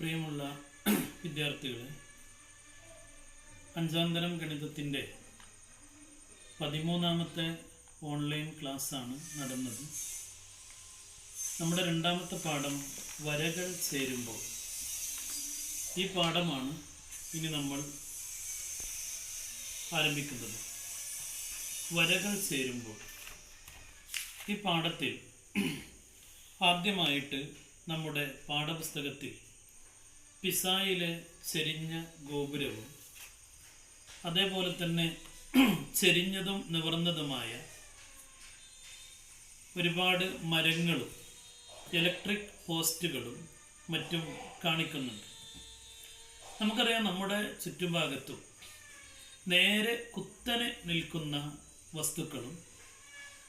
പ്രിയമുള്ള വിദ്യാർത്ഥികളെ അഞ്ചാം തരം ഗണിതത്തിന്റെ പതിമൂന്നാമത്തെ ഓൺലൈൻ ക്ലാസ്സാണ് നടന്നത്. നമ്മുടെ രണ്ടാമത്തെ പാഠം വരകൾ ചേരുമ്പോൾ. ഈ പാഠമാണ് ഇനി നമ്മൾ ആരംഭിക്കുന്നത്. വരകൾ ചേരുമ്പോൾ. ഈ പാഠത്തിൽ ആദ്യമായിട്ട് നമ്മുടെ പാഠപുസ്തകത്തിൽ പിസായിലെ ചെരിഞ്ഞ ഗോപുരവും അതേപോലെ തന്നെ ചെരിഞ്ഞതും നിവർന്നതുമായ ഒരുപാട് മരങ്ങളും ഇലക്ട്രിക് പോസ്റ്റുകളും മറ്റും കാണിക്കുന്നുണ്ട്. നമുക്കറിയാം നമ്മുടെ ചുറ്റുഭാഗത്തും നേരെ കുത്തനെ നിൽക്കുന്ന വസ്തുക്കളും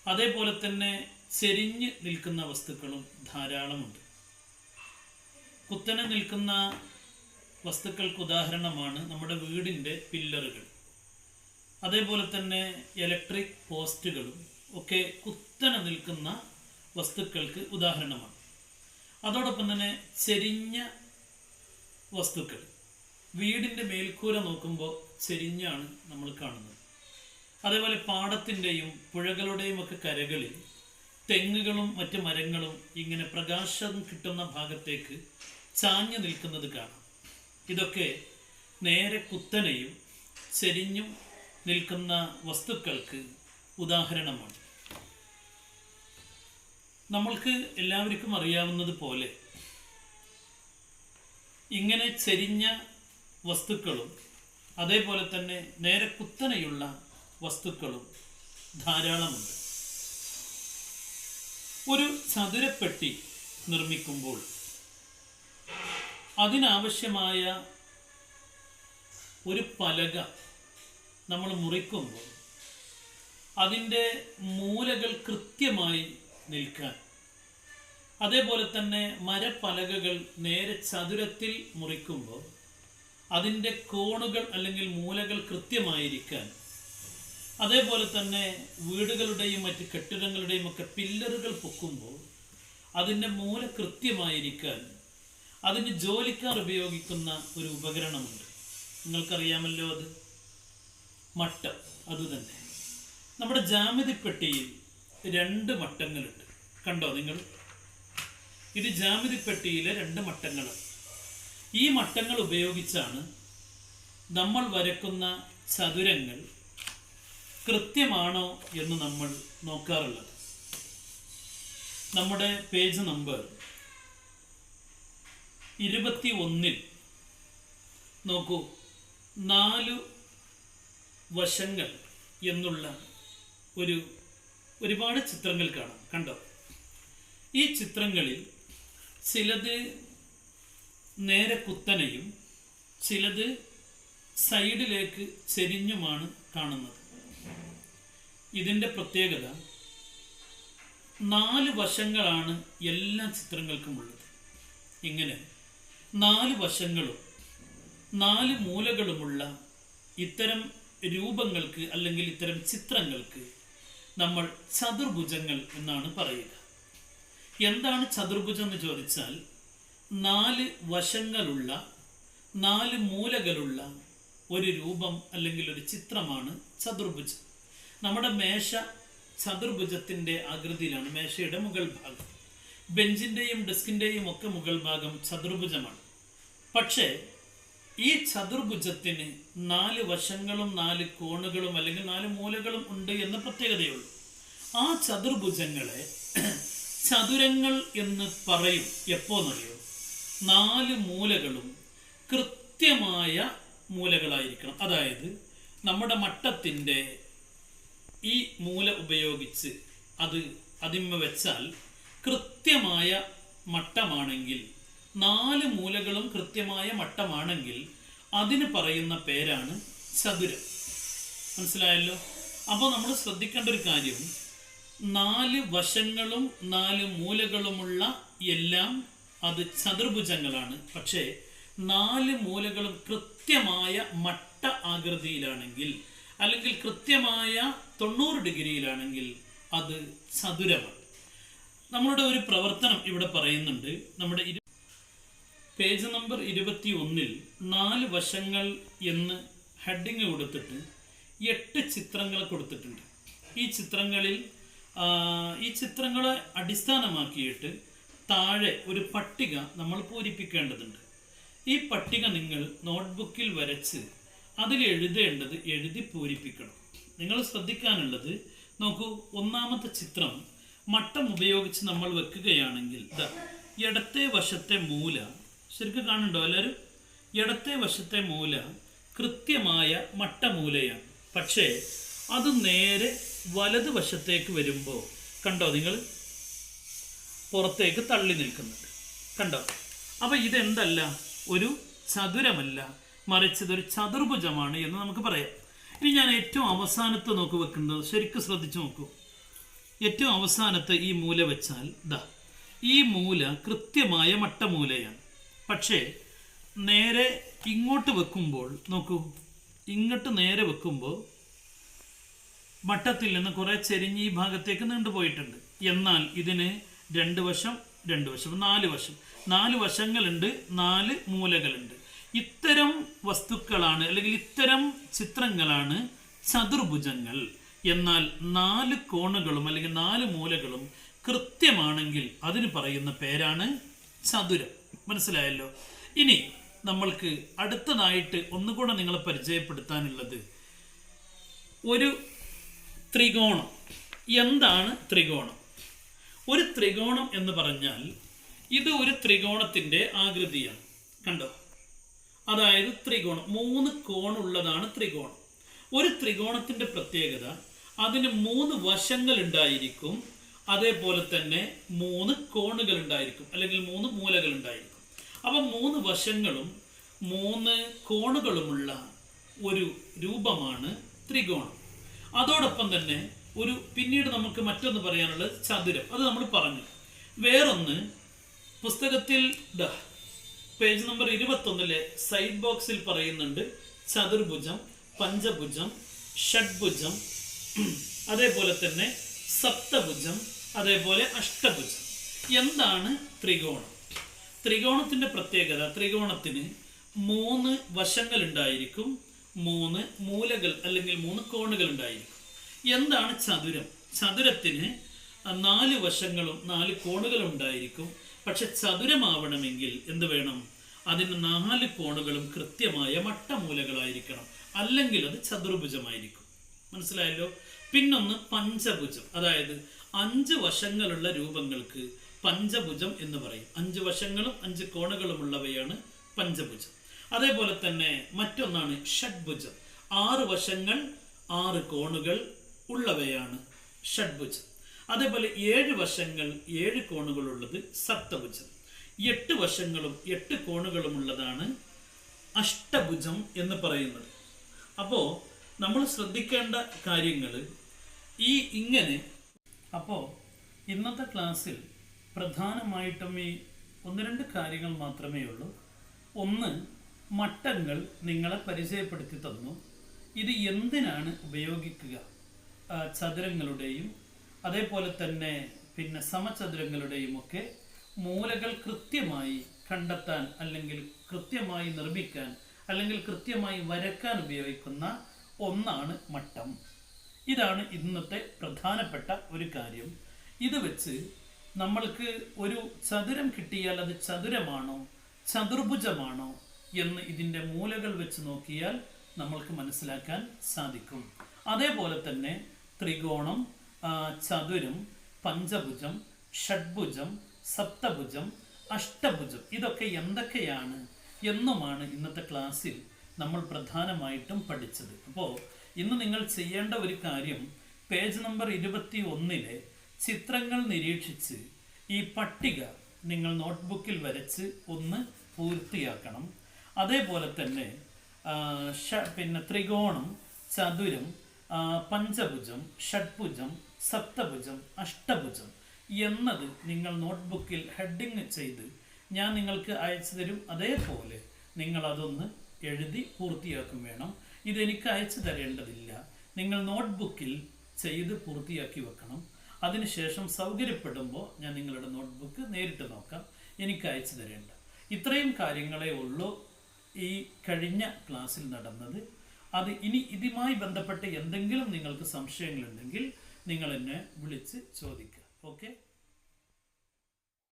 അതേപോലെ തന്നെ ചെരിഞ്ഞ് നിൽക്കുന്ന വസ്തുക്കളും ധാരാളമുണ്ട്. കുത്തനെ നിൽക്കുന്ന വസ്തുക്കൾക്ക് ഉദാഹരണമാണ് നമ്മുടെ വീടിന്റെ പില്ലറുകൾ. അതേപോലെ തന്നെ ഇലക്ട്രിക് പോസ്റ്റുകളും ഒക്കെ കുത്തനെ നിൽക്കുന്ന വസ്തുക്കൾക്ക് ഉദാഹരണമാണ്. അതോടൊപ്പം തന്നെ ചെരിഞ്ഞ വസ്തുക്കൾ. വീടിന്റെ മേൽക്കൂര നോക്കുമ്പോൾ ചെരിഞ്ഞാണ് നമ്മൾ കാണുന്നത്. അതേപോലെ പാടത്തിന്റെയും പുഴകളുടെയും ഒക്കെ കരകളിൽ തെങ്ങുകളും മറ്റ് മരങ്ങളും ഇങ്ങനെ പ്രകാശം കിട്ടുന്ന ഭാഗത്തേക്ക് ചാഞ്ഞു നിൽക്കുന്നത് കാണാം. ഇതൊക്കെ നേരെ കുത്തനെയും ചെരിഞ്ഞും നിൽക്കുന്ന വസ്തുക്കൾക്ക് ഉദാഹരണമാണ്. നമ്മൾക്ക് എല്ലാവർക്കും അറിയാവുന്നത് പോലെ ഇങ്ങനെ ചെരിഞ്ഞ വസ്തുക്കളും അതേപോലെ തന്നെ നേരെ കുത്തനെയുള്ള വസ്തുക്കളും ധാരാളമുണ്ട്. ഒരു ചതുരപ്പെട്ടി നിർമ്മിക്കുമ്പോൾ അതിനാവശ്യമായ ഒരു പലക നമ്മൾ മുറിക്കുമ്പോൾ അതിന്റെ മൂലകൾ കൃത്യമായി നിൽക്കാൻ. അതേപോലെ തന്നെ മരപ്പലകകൾ നേരെ ചതുരത്തിൽ മുറിക്കുമ്പോൾ അതിന്റെ കോണുകൾ അല്ലെങ്കിൽ മൂലകൾ കൃത്യമായിരിക്കാൻ. അതേപോലെ തന്നെ വീടുകളുടെയും മറ്റ് കെട്ടിടങ്ങളുടെയും ഒക്കെ പില്ലറുകൾ പൊക്കുമ്പോൾ അതിന്റെ മൂല കൃത്യമായിരിക്കാൻ അതിന് ജോലിക്കാർ ഉപയോഗിക്കുന്ന ഒരു ഉപകരണമുണ്ട്. നിങ്ങൾക്കറിയാമല്ലോ അത്? മട്ടം. അതുതന്നെ നമ്മുടെ ജാമിതിപ്പെട്ടിയിൽ രണ്ട് മട്ടങ്ങളുണ്ട്. കണ്ടോ നിങ്ങൾ? ഇത് ജാമിതിപ്പെട്ടിയിലെ രണ്ട് മട്ടങ്ങളാണ്. ഈ മട്ടങ്ങൾ ഉപയോഗിച്ചാണ് നമ്മൾ വരക്കുന്ന ചതുരങ്ങൾ കൃത്യമാണോ എന്ന് നമ്മൾ നോക്കാറുള്ളത്. നമ്മുടെ പേജ് നമ്പർ ഇരുപത്തി ഒന്നിൽ നോക്കൂ നാലു വശങ്ങൾ എന്നുള്ള ഒരു ഒരുപാട് ചിത്രങ്ങൾ കാണാം. കണ്ടോ? ഈ ചിത്രങ്ങളിൽ ചിലത് നേരെ കുത്തനെയും ചിലത് സൈഡിലേക്ക് ചെരിഞ്ഞുമാണ് കാണുന്നത്. ഇതിന്റെ പ്രത്യേകത നാല് വശങ്ങളാണ് എല്ലാ ചിത്രങ്ങൾക്കുമുള്ളത് ഇങ്ങനെ നാല് വശങ്ങളും നാല് മൂലകളുമുള്ള ഇത്തരം രൂപങ്ങൾക്ക് അല്ലെങ്കിൽ ഇത്തരം ചിത്രങ്ങൾക്ക് നമ്മൾ ചതുർഭുജങ്ങൾ എന്നാണ് പറയുക. എന്താണ് ചതുർഭുജം എന്ന് ചോദിച്ചാൽ നാല് വശങ്ങളുള്ള നാല് മൂലകളുള്ള ഒരു രൂപം അല്ലെങ്കിൽ ഒരു ചിത്രമാണ് ചതുർഭുജം. നമ്മുടെ മേശ ചതുർഭുജത്തിന്റെ ആകൃതിയിലാണ് മേശയുടെ മുകൾ ഭാഗം. ബെഞ്ചിന്റെയും ഡെസ്കിന്റെയും ഒക്കെ മുകൾ ഭാഗം ചതുർഭുജമാണ്. പക്ഷേ ഈ ചതുർഭുജത്തിന് നാല് വശങ്ങളും നാല് കോണുകളും അല്ലെങ്കിൽ നാല് മൂലകളും ഉണ്ട് എന്ന പ്രത്യേകതയുള്ളൂ. ആ ചതുർഭുജങ്ങളെ ചതുരങ്ങൾ എന്ന് പറയും. എപ്പോ എപ്പോന്നറിയോ? നാല് മൂലകളും കൃത്യമായ മൂലകളായിരിക്കണം. അതായത് നമ്മുടെ മട്ടത്തിന്റെ ഈ മൂല ഉപയോഗിച്ച് അത് അതിന്മ വെച്ചാൽ കൃത്യമായ മട്ടമാണെങ്കിൽ നാല് മൂലകളും കൃത്യമായ മട്ടമാണെങ്കിൽ അതിന് പറയുന്ന പേരാണ് ചതുരം. മനസ്സിലായല്ലോ? അപ്പോൾ നമ്മൾ ശ്രദ്ധിക്കേണ്ട ഒരു കാര്യം നാല് വശങ്ങളും നാല് മൂലകളുമുള്ള എല്ലാം അത് ചതുർഭുജങ്ങളാണ്. പക്ഷേ നാല് മൂലകളും കൃത്യമായ മട്ട ആകൃതിയിലാണെങ്കിൽ അല്ലെങ്കിൽ കൃത്യമായ തൊണ്ണൂറ് ഡിഗ്രിയിലാണെങ്കിൽ അത് ചതുരമാണ്. നമ്മളുടെ ഒരു പ്രവർത്തനം ഇവിടെ പറയുന്നുണ്ട്. നമ്മുടെ പേജ് നമ്പർ ഇരുപത്തി ഒന്നിൽ നാല് വശങ്ങൾ എന്ന് ഹെഡിങ് കൊടുത്തിട്ട് എട്ട് ചിത്രങ്ങൾ കൊടുത്തിട്ടുണ്ട്. ഈ ചിത്രങ്ങളിൽ ഈ ചിത്രങ്ങളെ അടിസ്ഥാനമാക്കിയിട്ട് താഴെ ഒരു പട്ടിക നമ്മൾ പൂരിപ്പിക്കേണ്ടതുണ്ട്. ഈ പട്ടിക നിങ്ങൾ നോട്ട്ബുക്കിൽ വരച്ച് അതിൽ എഴുതേണ്ടത് എഴുതി പൂരിപ്പിക്കണം. നിങ്ങൾ ശ്രദ്ധിക്കാനുള്ളത് നോക്കൂ ഒന്നാമത്തെ ചിത്രം മട്ടം ഉപയോഗിച്ച് നമ്മൾ വെക്കുകയാണെങ്കിൽ ഇടത്തെ വശത്തെ മൂല ശരിക്കും കാണുന്നുണ്ടോ എല്ലാവരും? ഇടത്തെ വശത്തെ മൂല കൃത്യമായ മട്ടമൂലയാണ്. പക്ഷേ അത് നേരെ വലതുവശത്തേക്ക് വരുമ്പോൾ കണ്ടോ നിങ്ങൾ? പുറത്തേക്ക് തള്ളി നിൽക്കുന്നുണ്ട്. കണ്ടോ? അപ്പോൾ ഇതെന്തല്ല? ഒരു ചതുരമല്ല. മറിച്ച് ഇതൊരു ചതുർഭുജമാണ് എന്ന് നമുക്ക് പറയാം. ഇനി ഞാൻ ഏറ്റവും അവസാനത്ത് നോക്കി വെക്കുന്നത്. ശരിക്കും ശ്രദ്ധിച്ചു നോക്കൂ. ഏറ്റവും അവസാനത്ത് ഈ മൂല വെച്ചാൽ ദാ ഈ മൂല കൃത്യമായ മട്ടമൂലയാണ്. പക്ഷേ നേരെ ഇങ്ങോട്ട് വെക്കുമ്പോൾ നോക്കൂ ഇങ്ങോട്ട് നേരെ വെക്കുമ്പോൾ മട്ടത്തിൽ നിന്ന് കുറേ ചെരിഞ്ഞ് ഈ ഭാഗത്തേക്ക് നീണ്ടുപോയിട്ടുണ്ട് എന്നാൽ ഇതിന് രണ്ട് വശം രണ്ട് വശം നാല് വശം. നാല് വശങ്ങളുണ്ട് നാല് മൂലകളുണ്ട്. ഇത്തരം വസ്തുക്കളാണ് അല്ലെങ്കിൽ ഇത്തരം ചിത്രങ്ങളാണ് ചതുർഭുജങ്ങൾ. എന്നാൽ നാല് കോണുകളും അല്ലെങ്കിൽ നാല് മൂലകളും കൃത്യമാണെങ്കിൽ അതിന് പറയുന്ന പേരാണ് ചതുരം. മനസ്സിലായല്ലോ? ഇനി നമ്മൾക്ക് അടുത്തതായിട്ട് ഒന്നുകൂടെ നിങ്ങളെ പരിചയപ്പെടുത്താനുള്ളത്. ഒരു ത്രികോണം. എന്താണ് ത്രികോണം? ഒരു ത്രികോണം എന്ന് പറഞ്ഞാൽ ഇത് ഒരു ത്രികോണത്തിന്റെ ആകൃതിയാണ്. കണ്ടോ? അതായത് ത്രികോണം. മൂന്ന് കോണുള്ളതാണ് ത്രികോണം. ഒരു ത്രികോണത്തിന്റെ പ്രത്യേകത അതിന് മൂന്ന് വശങ്ങൾ ഉണ്ടായിരിക്കും അതേപോലെ തന്നെ മൂന്ന് കോണുകൾ ഉണ്ടായിരിക്കും അല്ലെങ്കിൽ മൂന്ന് മൂലകൾ ഉണ്ടായിരിക്കും അപ്പൊ മൂന്ന് വശങ്ങളും മൂന്ന് കോണുകളുമുള്ള ഒരു രൂപമാണ് ത്രികോണം. അതോടൊപ്പം തന്നെ ഒരു പിന്നീട് നമുക്ക് മറ്റൊന്ന് പറയാനുള്ളത് ചതുരം. അത് നമ്മൾ പറഞ്ഞു. വേറൊന്ന് പുസ്തകത്തിൽ ദ പേജ് നമ്പർ ഇരുപത്തൊന്നിലെ സൈഡ് ബോക്സിൽ പറയുന്നുണ്ട് ചതുർഭുജം പഞ്ചഭുജം ഷഡ്ഭുജം അതേപോലെ തന്നെ സപ്തഭുജം അതേപോലെ അഷ്ടഭുജം. എന്താണ് ത്രികോണം? ത്രികോണത്തിന്റെ പ്രത്യേകത ത്രികോണത്തിന് മൂന്ന് വശങ്ങൾ ഉണ്ടായിരിക്കും മൂന്ന് മൂലകൾ അല്ലെങ്കിൽ മൂന്ന് കോണുകൾ ഉണ്ടായിരിക്കും. എന്താണ് ചതുരം? ചതുരത്തിന് നാല് വശങ്ങളും നാല് കോണുകളും ഉണ്ടായിരിക്കും. പക്ഷെ ചതുരമാവണമെങ്കിൽ എന്ത് വേണം? അതിന് നാല് കോണുകളും കൃത്യമായ മട്ടമൂലകളായിരിക്കണം. അല്ലെങ്കിൽ അത് ചതുർഭുജമായിരിക്കും. മനസ്സിലായല്ലോ? പിന്നൊന്ന് പഞ്ചഭുജം. അതായത് അഞ്ച് വശങ്ങളുള്ള രൂപങ്ങൾക്ക് പഞ്ചഭുജം എന്ന് പറയും. അഞ്ച് വശങ്ങളും അഞ്ച് കോണുകളുമുള്ളവയാണ് പഞ്ചഭുജം. അതേപോലെ തന്നെ മറ്റൊന്നാണ് ഷഡ്ഭുജം. ആറ് വശങ്ങൾ ആറ് കോണുകൾ ഉള്ളവയാണ് ഷഡ്ഭുജം. അതേപോലെ ഏഴ് വശങ്ങൾ ഏഴ് കോണുകളുള്ളത് സപ്തഭുജം. എട്ട് വശങ്ങളും എട്ട് കോണുകളുമുള്ളതാണ് അഷ്ടഭുജം എന്ന് പറയുന്നത്. അപ്പോൾ നമ്മൾ ശ്രദ്ധിക്കേണ്ട കാര്യങ്ങൾ ഈ ഇങ്ങനെ അപ്പോൾ ഇന്നത്തെ ക്ലാസ്സിൽ പ്രധാനമായിട്ടും ഈ ഒന്ന് രണ്ട് കാര്യങ്ങൾ മാത്രമേ ഉള്ളൂ. ഒന്ന് മട്ടങ്ങൾ നിങ്ങളെ പരിചയപ്പെടുത്തി തന്നു. ഇത് എന്തിനാണ് ഉപയോഗിക്കുക? ചതുരങ്ങളുടെയും അതേപോലെ തന്നെ പിന്നെ സമചതുരങ്ങളുടെയും ഒക്കെ മൂലകൾ കൃത്യമായി കണ്ടെത്താൻ അല്ലെങ്കിൽ കൃത്യമായി നിർമ്മിക്കാൻ അല്ലെങ്കിൽ കൃത്യമായി വരക്കാൻ ഉപയോഗിക്കുന്ന ഒന്നാണ് മട്ടം. ഇതാണ് ഇന്നത്തെ പ്രധാനപ്പെട്ട ഒരു കാര്യം. ഇത് വെച്ച് നമ്മൾക്ക് ഒരു ചതുരം കിട്ടിയാൽ അത് ചതുരമാണോ? ചതുർഭുജമാണോ? എന്ന് ഇതിന്റെ മൂലകൾ വെച്ച് നോക്കിയാൽ നമ്മൾക്ക് മനസ്സിലാക്കാൻ സാധിക്കും. അതേപോലെ തന്നെ ത്രികോണം ചതുരം പഞ്ചഭുജം ഷഡ്ഭുജം സപ്തഭുജം അഷ്ടഭുജം ഇതൊക്കെ എന്തൊക്കെയാണ് എന്നുമാണ് ഇന്നത്തെ ക്ലാസ്സിൽ നമ്മൾ പ്രധാനമായിട്ടും പഠിച്ചത്. അപ്പോൾ ഇന്ന് നിങ്ങൾ ചെയ്യേണ്ട ഒരു കാര്യം പേജ് നമ്പർ ഇരുപത്തി ഒന്നിലെ ചിത്രങ്ങൾ നിരീക്ഷിച്ച് ഈ പട്ടിക നിങ്ങൾ നോട്ട്ബുക്കിൽ വരച്ച് ഒന്ന് പൂർത്തിയാക്കണം. അതേപോലെ തന്നെ പിന്നെ ത്രികോണം ചതുരം പഞ്ചഭുജം ഷഡ്ഭുജം സപ്തഭുജം അഷ്ടഭുജം എന്നത് നിങ്ങൾ നോട്ട്ബുക്കിൽ ഹെഡിങ് ചെയ്ത് ഞാൻ നിങ്ങൾക്ക് അയച്ചു തരും. അതേപോലെ നിങ്ങൾ അതൊന്ന് എഴുതി പൂർത്തിയാക്കും വേണം. ഇതെനിക്ക് അയച്ചു തരേണ്ടതില്ല. നിങ്ങൾ നോട്ട്ബുക്കിൽ ചെയ്ത് പൂർത്തിയാക്കി വെക്കണം. അതിനുശേഷം സൗകര്യപ്പെടുമ്പോൾ ഞാൻ നിങ്ങളുടെ നോട്ട്ബുക്ക് നേരിട്ട് നോക്കാം. എനിക്ക് അയച്ചു തരേണ്ട. ഇത്രയും കാര്യങ്ങളെ ഉള്ളൂ ഈ കഴിഞ്ഞ ക്ലാസ്സിൽ നടന്നത്. അത് ഇനി ഇതുമായി ബന്ധപ്പെട്ട് എന്തെങ്കിലും നിങ്ങൾക്ക് സംശയങ്ങളുണ്ടെങ്കിൽ നിങ്ങൾ എന്നെ വിളിച്ച് ചോദിക്കുക. ഓക്കെ